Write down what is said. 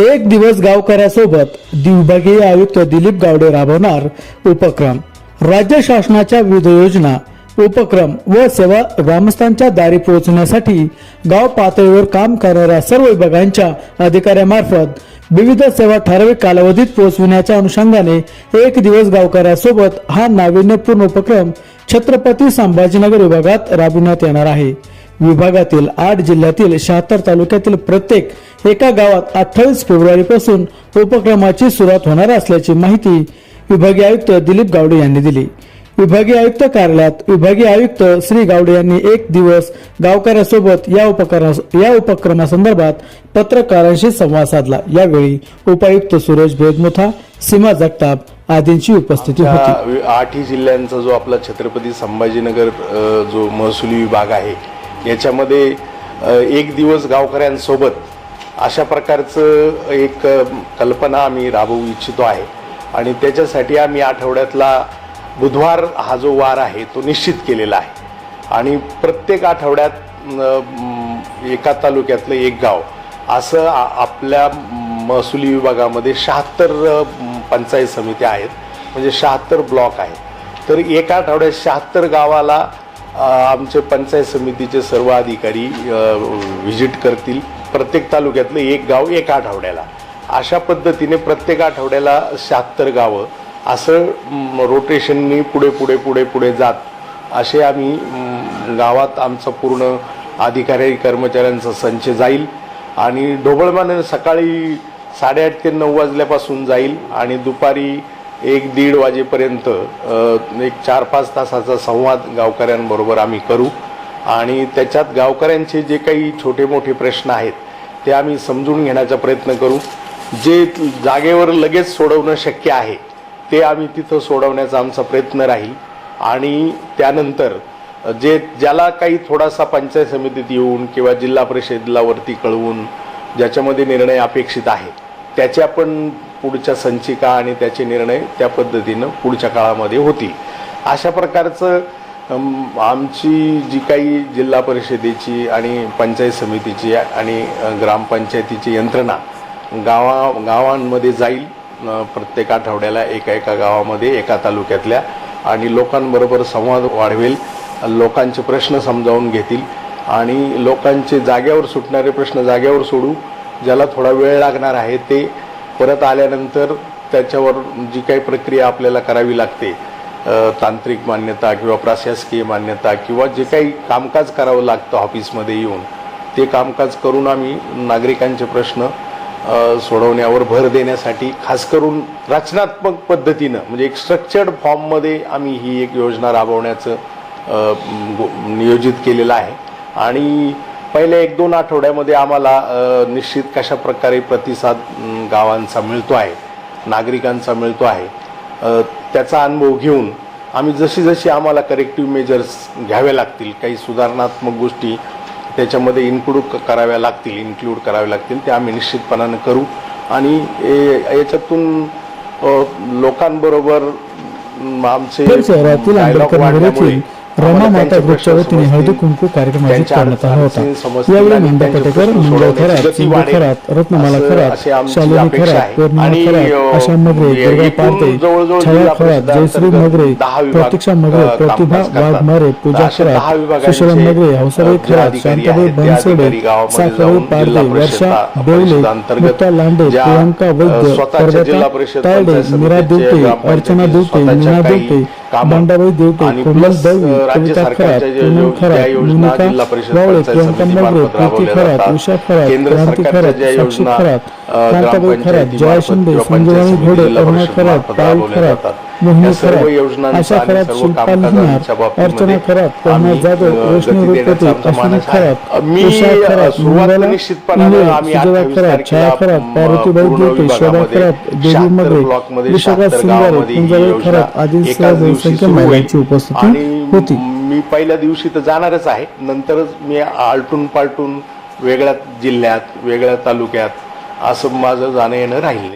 एक दिवस गावकऱ्यासोबत विभागीय आयुक्त दिलीप गावडे राबवणार उपक्रम. राज्य शासनाच्या विविध योजना उपक्रम व सेवा ग्रामस्थांच्या दारी पोहोचण्यासाठी गाव पातळीवर काम करणाऱ्या सर्व विभागांच्या अधिकाऱ्यामार्फत विविध सेवा ठराविक कालावधीत पोहोचविण्याच्या अनुषंगाने एक दिवस गावकऱ्यासोबत हा नाविन्यपूर्ण उपक्रम छत्रपती संभाजीनगर विभागात राबविण्यात येणार आहे. विभागातील आठ जिल्ह्यातील शहात्तर तालुक्यातील प्रत्येक एका गावात अठ्ठावीस फेब्रुवारी पासून उपक्रमाची सुरुवात होणार असल्याची माहिती विभागीय आयुक्त दिलीप गावडे यांनी दिली. विभागीय आयुक्त कार्यालयात विभागीय आयुक्त श्री गावडे यांनी एक दिवस गावकऱ्यासोबत या उपकरणा या उपक्रमासंदर्भात पत्रकारांशी संवाद साधला. यावेळी उपायुक्त सुरेश भेदमुथा सीमा जगताप आदींची उपस्थिती होती. आठही जिल्ह्यांचा जो आपला छत्रपती संभाजीनगर जो महसुली विभाग आहे याच्यामध्ये एक दिवस गावकऱ्यांसोबत अशा प्रकारचं एक कल्पना आम्ही राबवू इच्छितो आहे. आणि त्याच्यासाठी आम्ही आठवड्यातला बुधवार हा जो वार आहे तो निश्चित केलेला आहे. आणि प्रत्येक आठवड्यात एका तालुक्यातलं एक गाव असं आपल्या महसुली विभागामध्ये शहात्तर पंचायत समित्या आहेत. म्हणजे शहात्तर ब्लॉक आहेत. तर एका आठवड्यात शहात्तर गावाला आमचे पंचायत समितीचे सर्व अधिकारी व्हिजिट करतील. प्रत्येक तालुक्यातलं एक गाव एका आठवड्याला. अशा पद्धतीने प्रत्येक आठवड्याला शहात्तर गावं असं रोटेशननी पुढे पुढे पुढे पुढे जात. असे आम्ही गावात आमचं पूर्ण अधिकारी कर्मचाऱ्यांचा संच जाईल आणि ढोबळमाने सकाळी साडेआठ ते नऊ वाजल्यापासून जाईल आणि दुपारी एक दीड वाजेपर्यंत एक चार पाच तासाचा संवाद गावकऱ्यांबरोबर आम्ही करू. आणि त्याच्यात गावकऱ्यांचे जे काही छोटे मोठे प्रश्न आहेत ते आम्ही समजून घेण्याचा प्रयत्न करू. जे जागेवर लगेच सोडवणं शक्य आहे ते आम्ही तिथं सोडवण्याचा आमचा प्रयत्न राहील. आणि त्यानंतर जे ज्याला काही थोडासा पंचायत समितीत येऊन किंवा जिल्हा परिषदेला वरती कळवून ज्याच्यामध्ये निर्णय अपेक्षित आहे त्याच्या पण पुढच्या संचिका आणि त्याचे निर्णय त्या पद्धतीनं पुढच्या काळामध्ये होतील. अशा प्रकारचं आमची जी काही जिल्हा परिषदेची आणि पंचायत समितीची आणि ग्रामपंचायतीची यंत्रणा गावा गावांमध्ये जाईल प्रत्येक आठवड्याला एका एका गावामध्ये एका तालुक्यातल्या आणि लोकांबरोबर संवाद वाढवेल लोकांचे प्रश्न समजावून घेतील आणि लोकांचे जाग्यावर सुटणारे प्रश्न जाग्यावर सोडू ज्याला थोडा वेळ लागणार आहे ते परत आल्यानंतर त्याच्यावर जी काही प्रक्रिया आपल्याला करावी लागते तांत्रिक मान्यता किंवा प्रशासकीय मान्यता किंवा जे काही कामकाज करावं लागतं ऑफिसमध्ये येऊन ते कामकाज करून आम्ही नागरिकांचे प्रश्न सोडवण्यावर भर देण्यासाठी खास करून रचनात्मक पद्धतीनं म्हणजे एक स्ट्रक्चर्ड फॉर्ममध्ये आम्ही ही एक योजना राबवण्याचं गो- नियोजित केलेलं आहे. आणि पहिल्या एक दोन आठवड्यामध्ये आम्हाला निश्चित कशा प्रकारे प्रतिसाद गावांचा मिळतो आहे नागरिकांचा मिळतो आहे त्याचा अनुभव घेऊन आम्ही जशी जशी आम्हाला करेक्टिव्ह मेजर्स घ्यावे लागतील काही सुधारणात्मक गोष्टी त्याच्यामध्ये इन्क्लूड कराव्या लागतील इन्क्लूड कराव्या लागतील ते आम्ही निश्चितपणानं करू. आणि याच्यातून लोकांबरोबर आमचे रमा माता त्यांचे वृक्षावर प्रश्न तिने हळदी. कुंकू कार्यक्रम आयोजित करण्यात आला होता यावेळी नंदा पटेकर मंगळ खरात सिंधू. खरात रत्नमाला खरात अशी शालिनी खरात. पौर्णिमा खरात अ, आशा मगरे एकूण दुर्गा पारते छाया खरात जयश्री मगरे प्रतीक्षा मगरे प्रतिभा करतात. वाघमारे पूजा अशा खरात सुशला मगरे जे खरात शांताबाई बनसोडे पारडे जिल्हा वर्षा बेवले मुक्ता लांडे प्रियांका वैद्य परिषद तायडे मीरा ग्रामपंचायतीचे अर्चना स्वतःच्या मीना कामं बंडाबाई आणि कोमल दळवी अ, राज्य सरकारच्या ज्या पूनम योजना- खरात ज्या योजना मोनिका जिल्हा परिषद गावळे पंचायत प्रियंका मगरे समितीमार्फत प्रीती राबवल्या खरात जातात. उषा खरात केंद्र क्रांती सरकारच्या खरात ज्या साक्षी योजना, खरात अ, कांताबाई खरात ग्रामपंचायतीमार्फत जया शिंदे किंवा पंचायत संजीवनी समिती घोडे जिल्हा अरुणा परिषद खरात मार्फत पायल राबवल्या खरात जातात. मोहिनी या सर्व खरात योजनांचा आशा आणि खरात सर्व शिल्पा कामकाजांच्या लिहिणार बाबतीमध्ये अर्चना खरात करुणा आम्ही, जाधव अ, रोशनी गती रुपती देण्याचा आमचा अश्विनी मानस आहे. खरात मी, उषा अ, खरात सुरुवात मंगला निश्चितपणानं इंगळे आम्ही सुजया 28 खरात छाया खरात पार्वतीबाई देवटे शोभा खरात देवी 76 मगरे ब्लॉकमध्ये विशाखा 76 सिंगारे गावामध्ये ही कुंजाबाई योजना खरात आदींसह एकाच दिवशी बहुसंख्य सुरू होईल. महिलांची उपस्थिती होती. मी पहिल्या दिवशी तर जाणारच आहे. नंतरच मी आलटून पालटून वेगळ्या जिल्ह्यात वेगळ्या तालुक्यात असं माझं जाणं येणं राहील.